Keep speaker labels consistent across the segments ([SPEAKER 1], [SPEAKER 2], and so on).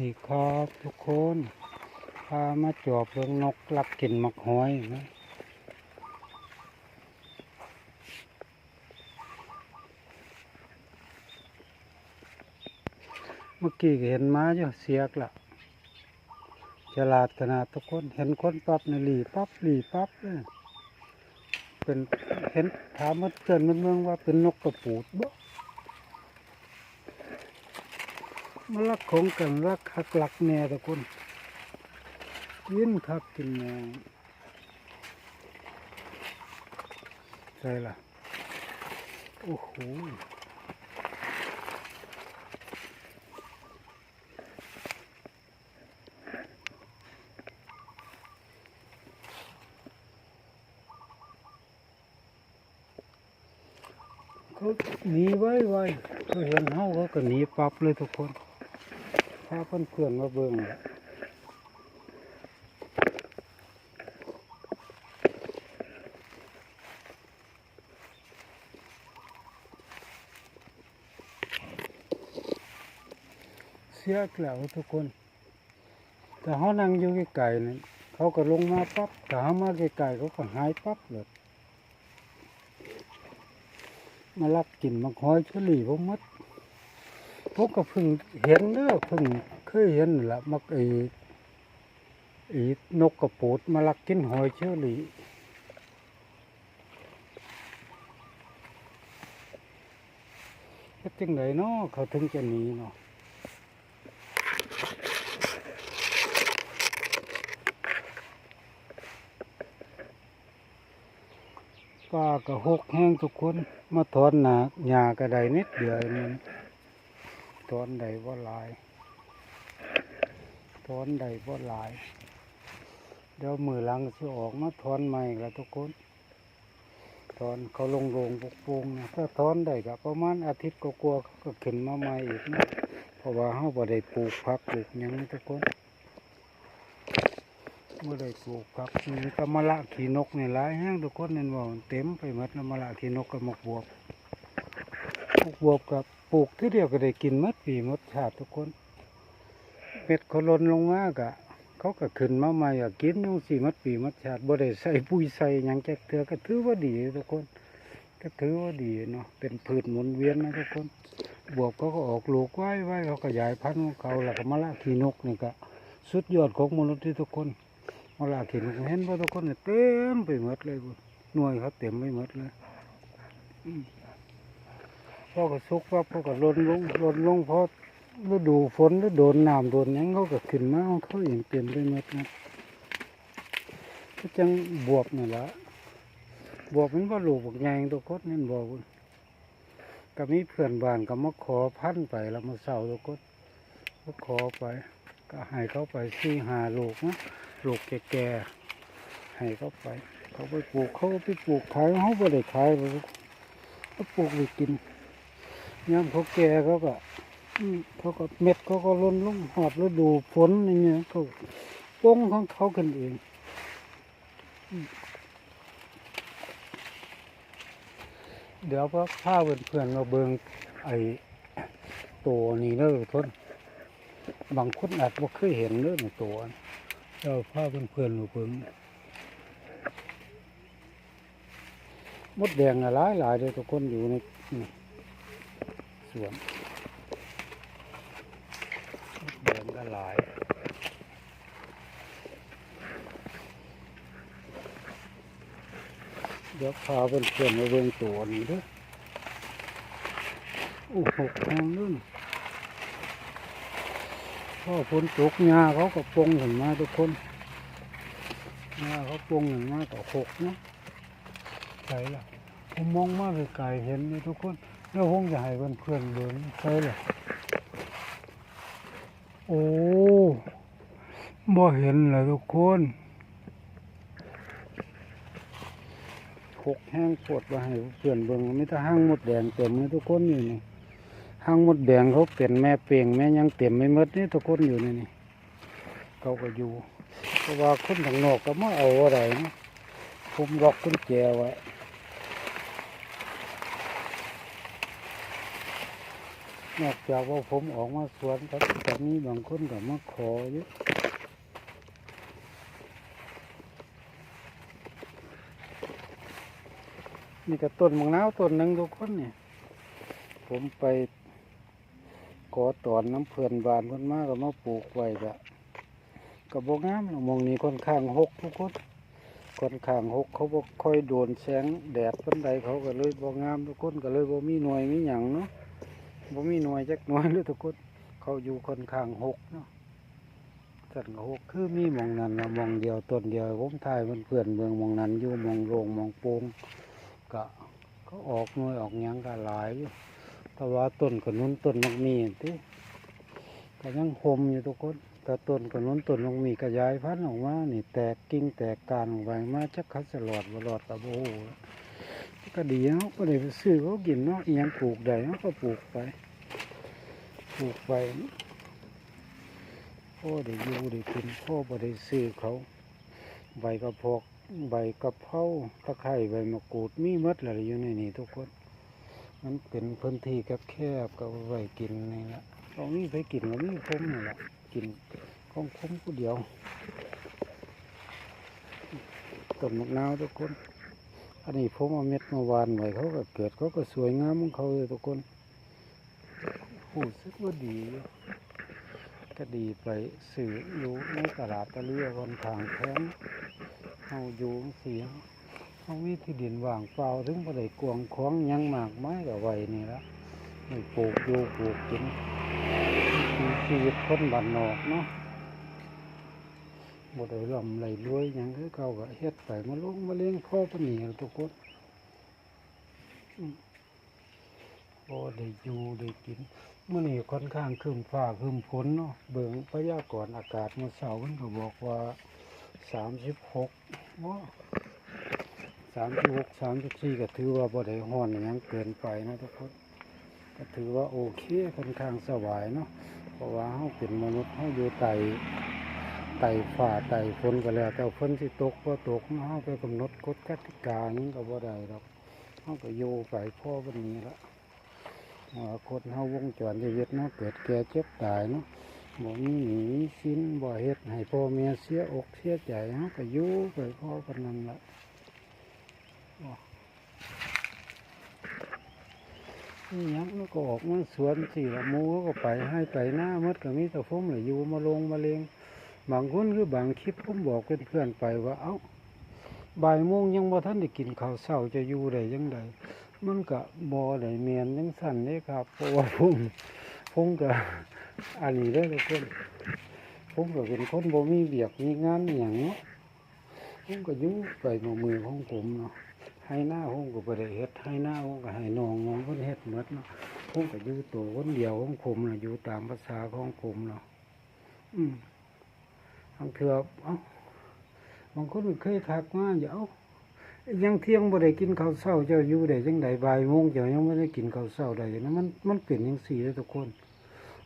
[SPEAKER 1] ดีครับทุกคนพามาจอบเรื่องนกลักกินมักหอยนะเมื่อกี้เห็นม้าอยู่เสียกละฉลาดขนาดทุกคนเห็นคนปั๊บในหลีปั๊บหลีปั๊บเลยเป็นเห็นถามมันเพื่อนมันเมืองว่าเป็นนกกระปูดบ่ มาลักของกันรักคักหลักแน่ทุกคนยินคักกินแน่ใช่ละโอ้โหเขาหนีไว้ไว้เขาเห็นเฮาเขาก็หนีปับเลยทุกคน ถ้าเพื่อนเพื่อนมาเบิ่งเสียแล้วทุกคนแต่เขานั่งอยู่ไกลๆนี่เขาก็ลงมาปั๊บแต่เขามาไกลๆเขาก็หายปั๊บเลยมาลักกินมังคอยเฉลี่ผมมัด พวกก็เพิ่งเห็นเด้อเพิ่งเคยเห็นละมักไอ้ไอ้นกกระปูดมาลักกินหอยเชอรี่เฮ็ดจังไดเนาะเขาถึงจะหนีเนาะป้าก็หกแห้งทุกคน มาถอนหนาหญ้ากระไดนิดเดียวนี่ ถอนใดบ่หลายถอนใดบ่หลาย เดี๋ยวมือหลังสิออกมาถอนใหม่ละทุกคนถอนเขาลงโรงปกปูงนะถ้าถอนได้ก็ประมาณอาทิตย์ก็กลัวเขาก็ขึ้นมาใหม่อีกนะเพราะว่าเฮาบ่ได้ปลูกผักปลูกยังทุกคนบ่ได้ปลูกผักมีแตะมะละขีนกนี่หลายแฮงทุกคนนั่นว่าเต็มไปหมดแล้วมะละขีนกกับหมกบวบปลูกบวบกับ ปลูกที่เดียวก็ได้กินหมดปีหมดชาติทุกคนเม็ดเขาหลนลงมากะเขาก็ขึ้นมาใหม่อะกินอยุ่งสี่มัดปีมัดชาติบ่ได้ใส่ปุ๋ยใส่ยังแจกเถือก็ถือว่าดีทุกคน ก็ถือว่าดีเนาะเป็นพืชหมุนเวียนนะทุกคน บวบเขาก็ออกลูกไว้ไว้เขาขยายพันธุ์ของเขาแล้วก็มะละขีนกนี่ก็สุดยอดของมนุษย์ที่ทุกคนมะละขีนกเห็นว่าทุกคนเต็มไปหมดเลยบุหน่วยเขาเต็มไปหมดเลย พอก็สุกว่าพอก็ลนลงลนลงเพราะฤดูฝนฤดูโดนน้ำโดนยังเขาก็ขึ้นมาเขาเองเต็มไปหมดนะก็จังบวบนี่ละบวบมันว่าลูกบักใหญ่ตัวคดนั่นบอกว่าก็มีเพื่อนบ้านก็มาขอพันไปแล้วมาเศร้าตัวคดก็ขอไป ก็ให้เขาไปสี่หาลูกนะลูกแก่ๆให้เขาไป เขาไปปลูกเขาไปปลูกขายเขาไม่ได้ขายหรอกเขาปลูกไปกิน ยามเขาแก่เขาก็อืมเขาก็เม็ดเขาก็ล้นลงหอดฤดูฝนอย่างเงี้ยเขาป้งของเขากันเองอืมเดี๋ยวพอพาเพื่อนๆมาเบิงไอ้ตัวนี้เด้อทนบางคนอาจว่าเคยเห็นเด้อในตัวนี้เดี๋ยวพาเพื่อนๆมาเบิงมดแดงหลายหลายๆเลยทุกคนอยู่ในนี่ สวนเดินก็หลายเดี๋ยวพาเพื่อนๆมาเบิ่งตัวนี้ด้วยโอ้โหทางนู่นพ่อฝนตกหญ้าเขาก็ปงขึ้นมาทุกคนหญ้าเขาปงขึ้นมาก็หกเนาะใช่ละผมมองมาไกลเห็นนี่ทุกคน แล้วคงจะให้เพื่อนๆเบิ่งใช่เลยโอ้บ่เห็นเลยทุกคนหกแห้งปวดมาให้เพื่อนเบิ่งไม่ถ้าห้างหมดแดงเต็มเลยทุกคนอยู่นี่ห้างหมดแดงเขาเป็นแม่เปลี่ยงแม่ยังเต็มไม่หมดนี่ทุกคนอยู่นี่นี่เขาก็อยู่เพราะว่าคนทางนอกก็มาเอาอะไรนะผมล็อกกุญแจไว้ นอกจากว่าผมออกมาสวนครับแต่มีบางคนก็มาขออยู่นี่ก็ต้นมะนาวต้นหนึ่งทุกคนเนี่ย ผมไปขอตอนน้ำเพื่อนบานเพิ่นมากก็มาปลูกไว้ก็ก็บ่งามหรอกหมองนี้ค่อนข้างหกทุกคนค่อนข้างหกเขาบ่ค่อยโดนแสงแดดปานใดเขาก็เลยบ่งามทุกคนก็เลยบ่มีหน่วยมีหยังเนาะ บ่มีหน่วยจักหน่วยเลยทุกคนเขาอยู่ค่อนข้างหกเนาะสันก็หกคือมีมองนั้นมองเดียวต้นเดียวผมถ่ายมันเพื่อนเมืองมองนั้นอยู่มองโรงมองโปงก็เขาออกหน่วยออกยังก็หลายอยู่แต่ว่าต้นขนุนต้นมักมีที่ก็ยังคมอยู่ทุกคนแต่ต้นขนุนต้นมักมีกระยายพันธุ์ออกมานี่แตกกิ่งแตกการออกไปมาจักเขาสลอดบลอดกับโอ้โห ก็ดีเนาะก็ได้ไปซื้อเขากินเนาะอิหยังปลูกได้เนาะก็ปลูกไป ปลูกไปพ่อได้อยู่ได้กินพ่อบ่ได้ซื้อเขาใบกระเพกใบกระเพราตะไคร้ใบมะกรูดมีหมดเลยอยู่ในนี้ทุกคน มันเป็นพื้นที่แคบๆก็ไว้กินนี่แหละตรงนี้ไปกินก็มีผมนี่แหละกินของผมผู้เดียวต้นมะนาวทุกคน อันนี้ผมเอาเม็ดมาวานไว้เขาก็เกิดเขาก็สวยงามของเขาเลยทุกคนรู้สึกว่าดีอยู่ก็ดีไปสื่ออยู่ในตลาดตะเลียวันทางแพงเอาอยู่เสียงเขามีที่ดินว่างเปล่าถึงบ่ได้กวางขวางยังมากไม้กับไว้นี่ละปลูกอยู่ปลูกกินชีวิตคนบ้านนอกเนาะ บ่ได้ร่ำไรรวยหยังคือเขาก็เฮ็ดไปมาลงมาเลี้ยงพ่อปานนี้ล่ะทุกคนพอได้อยู่ได้กินมื้อนี้ค่อนข้างครึ้มฟ้าครึ้มฝนเนาะเบิ่งพยากรณ์อากาศเมื่อเช้ามันก็บอกว่า36ว่าสามสิบหกสามสิบสี่ก็ถือว่าบ่ได้ห้อนหยังเกินไปนะทุกคนก็ถือว่าโอเคค่อนข้างสบายเนาะเพราะว่าเฮาเป็นมนุษย์เฮาอยู่ไต่ ไต่ฝ่าไต่ฝนก็แล้วแต่ฝนสิตกบ่ตกเนาะเฮาไปกำหนดกฎกติกาหยังก็บ่ได้ดอกเฮาก็อยู่ไปพ่อวันนี้ละว่าคนเฮาวงจรชีวิตเนาะเกิดแก่เจ็บตายเนาะบ่มีหนี้มีสิ้นบ่เฮ็ดให้พ่อแม่เสียอกเสียใจเฮาก็อยู่ไปพ่อกันนั่นละนี่ยังมันก็ออกมาสวนสี่ละมูก็ไปให้ไปหน้ามัดก็มีแต่ผมเลยอยู่มาลงมาเลง บางคนคือบางคลิปผมบอกเพื่อนๆไปว่าเอ้าบ่ายโมงยังบ่ท่านได้กินข้าวเช้าจะอยู่ได้ยังไงมันก็บ่ได้เมียนยังสั่นเลยครับเพราะว่าผมผมก็อันนี้ได้ทุกคนผมก็เป็นคนบ่มีเบียกมีงานอย่างเนาะผมก็ยู่ไปมือมือของผมเนาะให้หน้าห้องก็บ่ได้เฮ็ดให้หน้าห้องก็ให้น้องน้องเพิ่นเฮ็ดหมดเนาะผมก็อยู่ตัวคนเดียวของผมน่ะอยู่ตามภาษาของผมเนาะอืมางเทื่อเอ้าบางคนเคยทักมาอย่าเอายังเที่ยงบ่ได้กินข้าวเช้าเจ้าอยู่ได้จังไดบ่ายโมงเจ้ายังบ่ได้กินข้าวเช้าได้นะมันมันเป็นจังซี่เด้อทุกคน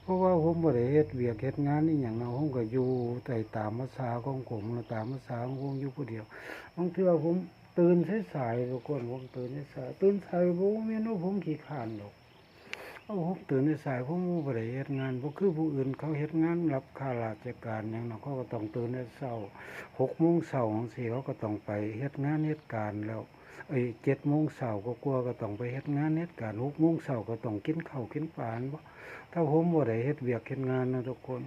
[SPEAKER 1] เพราะว่าผมบ่ได้เฮ็ดเวียกเฮ็ดงานอีหยังเนาผมก็อยู่แต่ตามภาษาของผมเนาตามภาษาของผมอยู่ผู้เดียวบางเทื่อผมตื่นสายๆทุกคนผมตื่นสายตื่นสายผมแม่นว่าผมขี้ขานหรอก เอาผมตื่นสายๆผมบ่ได้เฮ็ดงานบ่คือผู้อื่นเขาเฮ็ดงานรับข้าราชการหยังเนาะเขาก็ต้องตื่นแต่เช้า6โมงเช้าจังซี่เขาก็ต้องไปเฮ็ดงานเฮ็ดการแล้วเอ้ย7โมงเช้าก็กลัวก็ต้องไปเฮ็ดงานเฮ็ดการ6โมงเช้าก็ต้องกินข้าวกินปลาบ่ถ้าผมบ่ได้เฮ็ดเวียกเฮ็ดงานนะทุกคน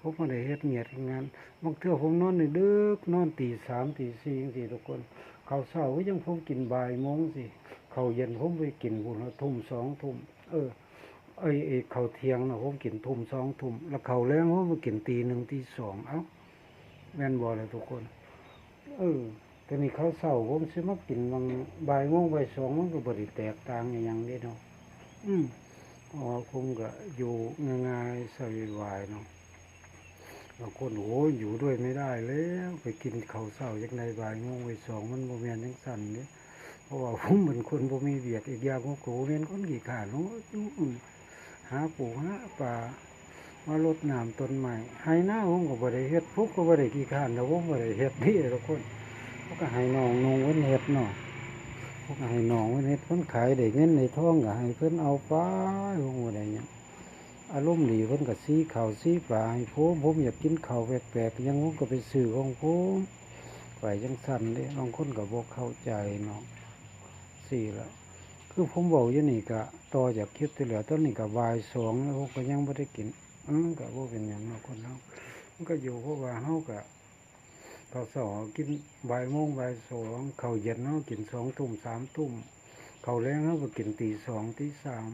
[SPEAKER 1] ผมบ่ได้เฮ็ดเวียกเฮ็ดงานบางเทื่อผมนอนดึกนอนตีสามตีสี่จังซี่ทุกคนข้าวเช้าก็ยังผมกินบ่ายโมงสิข้าวเย็นผมไปกินพุ่นทุ่มสองทุ่ม เออไอ้ไอ้ข้าเทียงนะผมกินทุ่มสองทุ่มแล้วเขาแรงผมกินตีหนึ่งตีสองเอ้าแม่นบ่เลยทุกคน เออแต่นี่ข้าวเช้าผมสิมากินบางบ่ายโมงบ่ายสองมันก็บ่ได้แตกต่างอย่างนี้เนาะอืมอ๋อผมก็อยู่ง่ายๆสบายๆเนาะบางคนโอ้ยอยู่ด้วยไม่ได้แล้ว ไปกินเขาวเช้าจังไดบ่ายโมงไปสองมันบ่แม่นจังซั่นเด้เพ ราะว่าผมเป็นคนบ่มีเวียกอีกอย่างผมก็บ่แม่นคนขี้ขาดผมก็อยู่หาปูหาปลามารดน้ำต้นไม้ให้หน้าผมก็บ่ได้เฮ็ดผมก็บ่ได้ขี้ขาดแล้วผมบ่ได้เฮ็ดนี่ทุกคนผมก็ให้น้องนงเพิ่นเฮ็ดเนาะผมก็ให้น้องเพิ่นเฮ็ดเพิ่นขายได้เงินในท้องก็ให้เพิ่นเอาไปผมบ่ได้หยังอารมณ์ดีเพิ่นก็ซีข้าวซีปลาให้ผมผมอยากกินข้าวแปลกๆยังผมก็ไปซื้อของผมไปจังซั่นเด้บางคนก็บ่เข้าใจเนาะ สี่และคือผมเว้าอยู่นี่ก็ต่อจากคลิปที่แล้วตอนนี้ก็บ่ายสองแล้วผมก็ยังบ่ได้กินอืมก็บ่เป็นหยังเนาคนเฮามันก็อยู่เพราะว่าเฮาก็ข้าสอกินบ่ายโมงบ่ายสองเขาเย็นเฮากินสองทุ่มสามทุ่มเขาแลงเฮาก็กินตีสองตีสาม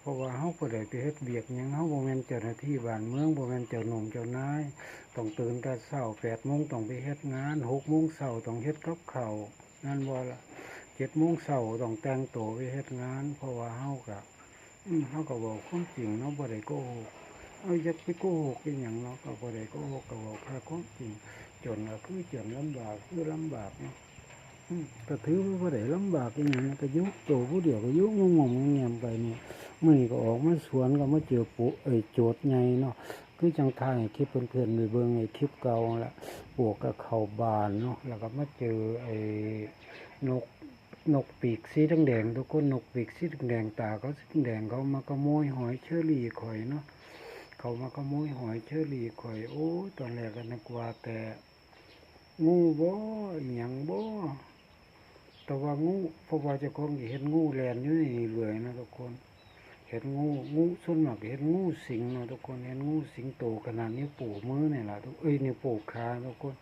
[SPEAKER 1] เพราะว่าเฮาบ่ได้ไปเฮ็ดเวียกยังเฮาบ่แม่นเจ้าหน้าที่บ้านเมืองบ่แม่นเจ้าหนุ่มเจ้านายต้องตื่นแต่เช้า8โมงต้องไปเฮ็ดงาน6โมงเช้าต้องเฮ็ดกับข้านั่นบ่ล่ะ 7โมงเช้าต้องแต่งตัวไปเฮ็ดงาน เพราะว่าเฮาก็อืมเฮาก็เว้าความจริงเนาะบ่ได้โกหกเอาอยากไปโกหกอีหยังเนาะก็บ่ได้โกหกก็เว้าแค่ความจริง จนก็คือจนลำบากคือลำบากเนาะก็ถือว่าบ่ได้ลำบากอีหยังนะก็ยู่โตวผู้เดียวก็ยู่งงๆเงียบไปนี่มื่อนี้ก็ออกมาสวนก็มาเจอปุเอ้ยโจทย์ใหญ่เนาะคือจังทายให้คลิปเพื่อนๆไปเบิ่งไอ้คลิปเก่าละปวกกับเขาบานเนาะแล้วก็มาเจอไอ้นก นกปีกสีแดงๆทุกคนนกปีกสีแดงตาเขาสีแดงเขามาขโมยหอยเชอรี่ข่อยเนาะเขามาขโมยหอยเชอรี่ข่อยโอ้ตอนแรกก็นึกว่าแต่งูบ่อยังบ่แต่ว่างูเพราะว่าเจ้าของเห็นงูแลนอยู่ในนี่เลยนะทุกคน เห็นงูงูส่วนมากเห็นงูสิงนะทุกคนเห็นงูสิงโตขนาดนิ้วโป้มือเนี่แหละทุกเอ้ยนิ้วโป้ขาทุกคน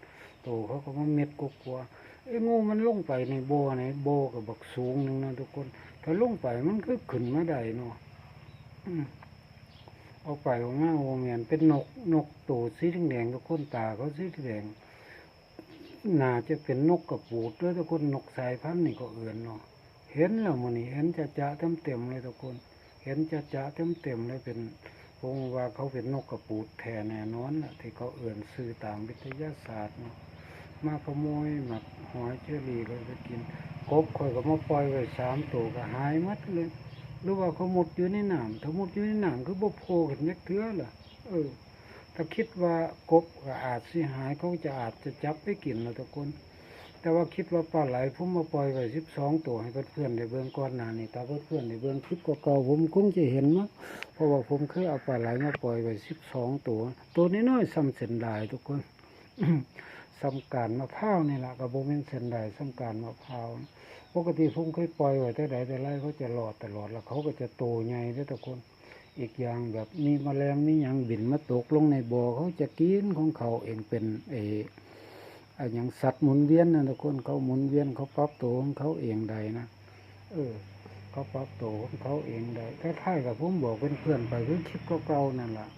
[SPEAKER 1] โตเขาก็มาเม็ดกลัว ๆเอ้งูมันลงไปในโบ่อในบ่อกับบักสูงหนึ่งนะทุกคน ถ้าลงไปมันก็ขึ้นมาได้เนาะเอาไปเอามาโอเมียนเป็นนกนกโตสีแดงทุกคนตาเขาสีแดงน่าจะเป็นนกกระปูดด้วยทุกคนนกสายพันธุ์นี่ก็เอื่นเนาะเห็นแล้วมันนี่เห็นจะจะเต็มเต็มเลยทุกคน เห็นจะจะเต็มเต็มเลยเป็นผมว่าเขาเป็นนกกระปูดแท้แน่นอนนะที่เขาเอื่นซื้อตามวิทยาศาสตร์เนาะ มาขโมยหมักหอยเชอรี่เลยไปกินกบข่อยก็มาปล่อยไว้สามตัวก็หายมัดเลยหรือว่าเขาหมดอยู่ในน้ำถ้าหมดอยู่ในน้ำคือบ่โผล่ขึ้นยักเทื่อล่ะ เออ ถ้าคิดว่ากบก็อาจสิหายเขาจะอาจจะจับไปกินนะทุกคน แต่ว่าคิดว่าปลาไหลผมมาปล่อยไว้สิบสองตัวให้เพื่อนๆได้เบิ่งก่อนหน้านี้ถ้าเพื่อนๆได้เบิ่งคลิปเก่าๆผมคงจะเห็นมั้งเพราะว่าผมเคยเอาปลาไหลมาปล่อยไว้สิบสองตัว ตัวน้อยๆซ้ำเส้นได้ทุกคน ซ้ำการมะพร้าวนี่แหละกับโบเมนเส้นได้ซ้ำการมะพร้าวปกติผมเคยปล่อยไว้แต่ใดแต่ไรเขาจะรอดตลอดแล้วเขาก็จะโตใหญ่เด้อทุกคนอีกอย่างแบบมีแมลงมีหยังบินมาตกลงในบ่อเขาจะกินของเขาเองเป็นเอออะอย่างสัตว์หมุนเวียนนะทุกคนเขาหมุนเวียนเขาปรับตัวของเขาเองได้นะเออเขาปรับตัวของเขาเองได้คล้ายๆกับผมบอกเป็นเพื่อนไปคือคลิปเก่าๆนั่นแหละ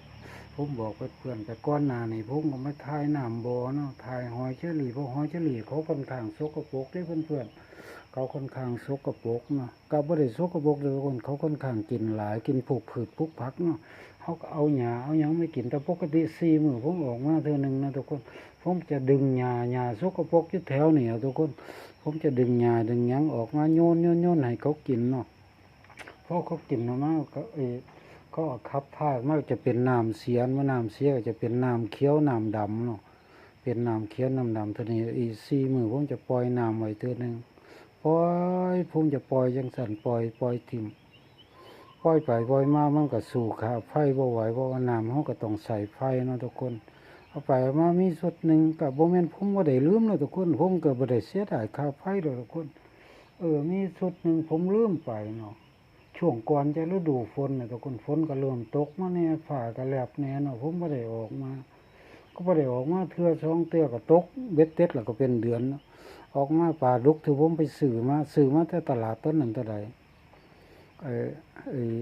[SPEAKER 1] ผมบอกเป็นเพื่อนไปก้อนหนาในผมก็มาทายน้ำบ่อเนาะทายหอยเชอรี่เพราะหอยเชอรี่เขาค่อนข้างสกปรกได้เพื่อนๆเขาค่อนข้างสกปรกเนาะก็บ่ได้สกปรกเลยทุกคนเขาค่อนข้างกินหลายกินผูกผืดผูกผักเนาะเขาก็เอาหญ้าเอายังไม่กินแต่ปกติสี่มื้อผมออกมาเทื่อหนึงนะทุกคนผมจะดึงหญ้าหญ้าสกปรกยู่แถวนี่อะทุกคน ผมจะดึงหญ้าดึงยังออกมาโยนโยนโยนให้เขากินเนาะพอเขากินออกมาก็เออ เขาเอาขับพากมากจะเป็นน้ำเสียนว่าน้ำเสียก็จะเป็นน้ำเขียวน้ำดำเนาะเป็นน้ำเขียวน้ำดำเท่านี้อีสี่มือผมจะปล่อยน้ำไว้เท่านึงปล่อยผมจะปล่อยจังสันปล่อยปล่อยทิมปล่อยไปปล่อยมามันก็สู่ขาไฟบ่ไหวเพราะว่าน้ำเขาก็ต้องใส่ไฟเนาะทุกคนเอาไปมามีสุดหนึ่งกับโบแมนผมบ่ได้ลืมเลยทุกคนผมก็บ่ได้เสียดายค่าไฟเลยทุกคน เออมีสุดหนึ่งผมลืมไปเนาะ ช่วงก่อนจะฤดูฝนน่ะทุกคนฝนก็เริ่มตกมาแน่ฝ่าก็แลบแน่เนาะผมบ่ได้ออกมา ก็บ่ได้ออกมาเทื่อสองเทื่อก็ตกเบ็ดเต็ดแล้วก็เป็นเดือนออกมาป่าลุกที่ผมไปซื้อมาซื้อมาแต่ตลาดต้นนั้นเท่าใดเออเออ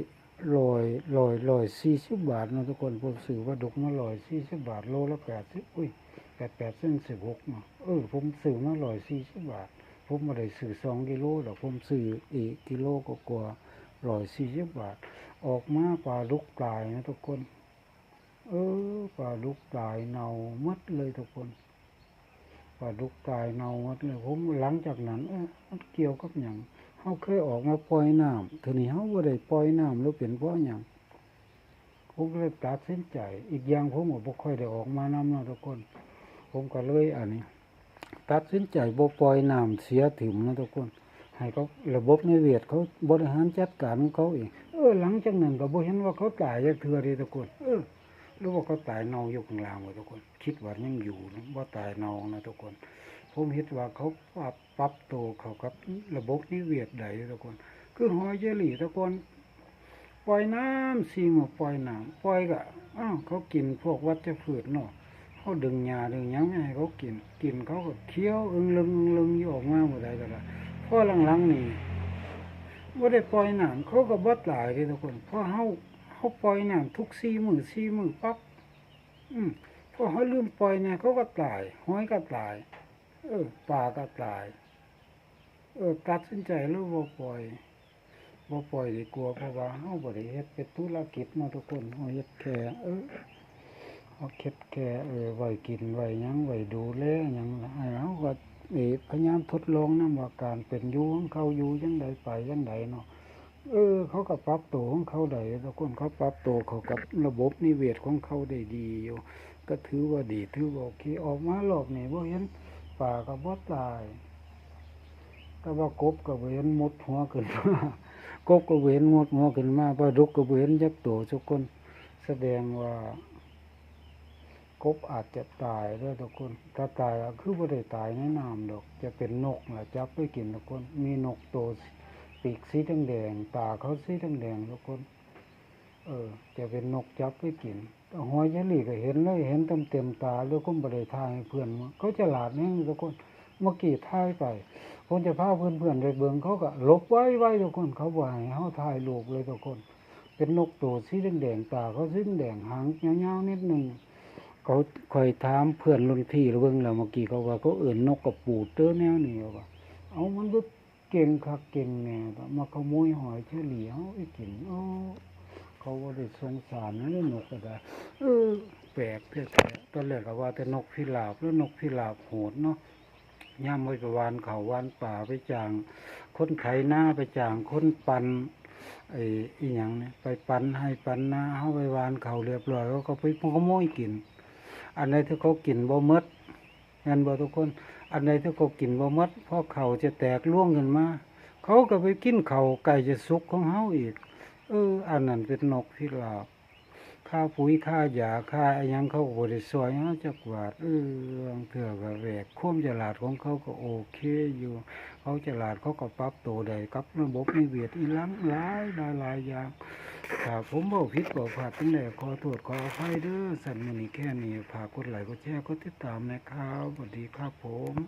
[SPEAKER 1] ร้อยร้อยร้อยสี่สิบบาทเนาะทุกคนผมซื้อว่าดกมาร้อยสี่สิบบาทโลละแปดสิบอุ้ยแปดแปดเส้นสิบหกเนาะเออผมซื้อมาร้อยสี่สิบบาท ผมไม่ได้ซื้อสองกิโลดอกผมซื้ออีกกิโลก็กว่า ร้อยสี่สิบบาท ออกมาปลาลูกปลายนะทุกคน เออปลาลูกปลายเน่ามัดเลยทุกคนปลาลูกปลายเน่ามัดเลยผมหลังจากนั้นเออมันเกี่ยวกับอย่างเขาเคยออกมาปล่อยน้ำทีนี้เขาบ่ได้ปล่อยน้ำแล้วเป็นเพราะหยังผมเลยตัดสินใจ อีกอย่างผมก็บ่ค่อยได้ออกมานำเนาะทุกคน ผมก็เลยอันนี้ ตัดสินใจบ่ปล่อยน้ำเสียถิ่มนะทุกคน ให้เขาระบบนิเวศเขาบริหารจัดการของเขาเองเออหลังจากนั้นก็บ่เห็นว่าเขาตายจักเทื่อเด้ทุกคนเออหรือว่าเขาตายเน่าอยู่ข้างล่างบ่ทุกคน คิดว่ายังอยู่นะบ่าตายเน่านะทุกคนผมเห็นว่าเขาปรับปรับตัวเขากับระบบนิเวศใดทุกคน คือหอยเจลี่ทุกคน ปล่อยน้ำสิมาปล่อยน้ำปล่อยก็อ้าวเขากินพวกวัชพืชเนาะเขาดึงหญ้าดึงยังไม่ให้เขากิน กินเขาก็เคี้ยวอึงลึงอึงลึงอยู่ออกมาบ่ได้ก็ได้ พอหลังๆนี่บ่าได้ปล่อยหน้ำเขาก็บ่ตายเด้ทุกคนเพราะเฮาเฮาปล่อยหน้ำทุก4มื้อ4มื้อปั๊บอืมพอเฮาลืมปล่อยเนี่ยเขาก็ตายห้อยก็ตาย เออปลาก็ตาย เออตัดสินใจแล้วบ่ปล่อยบ่ปล่อยดีกว่าเพราะว่าเฮาบ่ได้เฮ็ดเป็นธุรกิจเนาทุกคนเฮาเฮ็ดแค่เออเฮาเฮ็ดแค่เออไว้กินไว้ยังไว้ดูแลยังล่ะให้เฮาก็ เออพยายามทดลองนำว่าการเป็นอยู่ของเขาอยู่จังไดไปจังไดเนาะเออ เขาก็ปรับตัวของเขาได้ทุกคนเขาปรับตัวเขากับระบบนิเวศของเขาได้ดีอยู่ก็ถือว่าดีถือว่าโอเคออกมารอบนี้บ่เห็นปลาก็บ่ตายแต่ว่ากบก็บ่เห็นมุดหัวขึ้นมากบก็เว้นงดงอขึ้นมาปลาดุกก็เว้นยักตัวทุกคน แสดงว่า กบอาจจะตายด้วยทุกคนถ้าตายก็คือบ่ได้ตายในน้ำดอก จะเป็นนกล่ะจับไปกินทุกคน มีนกตัวปีกสีแดงตาเขาสีแดงทุกคน เออ จะเป็นนกจับไปกินหอยยะลีก็เห็นเลยเห็นเต็มเต็มตาแล้วก็บ่ได้ทายเพื่อนมาเขาฉลาดแน่ทุกคนเมื่อกี้ทายไปผมจะพาเพื่อนๆไปเบิ่งเขาก็ลบไว้ไว้ทุกคนเขาบ่ให้เฮาถ่ายรูปเลยทุกคน เป็นนกตัวสีแดงๆตาเขาสีแดงหางยาวๆนิดหนึง เขาคอยถามเพื่อนรุ่นพี่แล้วเบิ่งแล้วเมื่อกี้เขาว่าเขาเอิ้นนกกระปูดเด้อแนวนี้ว่าเอามันบ่เก่งคักเก่งแน่มาขโมยหอยเฉลี่ยเฮาไปกินอ้เขาบ่ได้สงสารนะนกก็ได้เออแปลกแท้ๆตอนแรกก็ว่าแต่นกพิราบแล้วนกพิราบโหดเนาะย่ามไปประวานเขาวานป่าไปจางค้นไถหน้าไปจางค้นปันไอ้อีหยังเนี่ยไปปันให้ปันหน้าเฮาไปวานเขาเรียบร้อยเขาก็ไปขโมยกิน อันใดที่เขากินบ่หมดงั้นบ่ทุกคน อันใดที่เขากินบ่หมดพอเขาจะแตกล่วงขึ้นมาเขาก็ไปกินเข่าไก่จะสุกของเฮาอีก เออ อันนั้นเป็นนกพิราบค่าปุ๋ยค่ายาค่าอะไรยังเขาก็บ่ได้ซอยเฮาจักบาทเออเทื่อก็แหวกความฉลาดของเขาก็โอเคอยู่ เขาฉลาดเขาก็ปรับตัวได้กับระบบนิเวศอีลังหลายหลายหลายอย่างถ้าผมบอกผิดบ่พลาดจังแต่ขอโทษขออภัยเด้อสันมือนี้แค่นี้ฝากกดไลค์กดแชร์กดติดตามนะครับสวัสดีครับผม